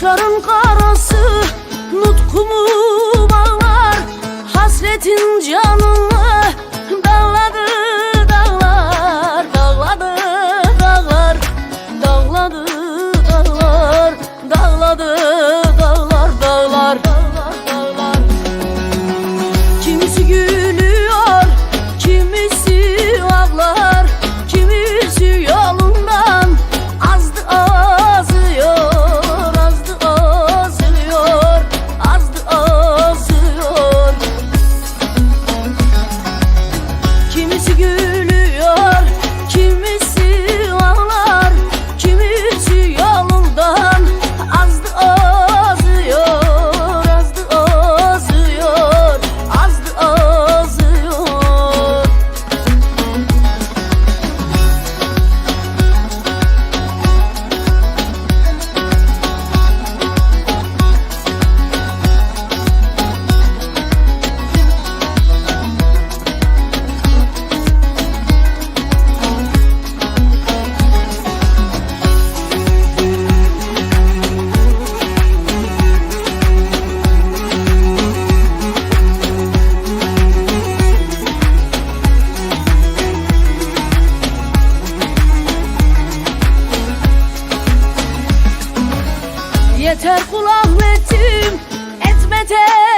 Saçların karası nutkumu bağlar. Hasretin canımı Yeter kulak verdim etmeden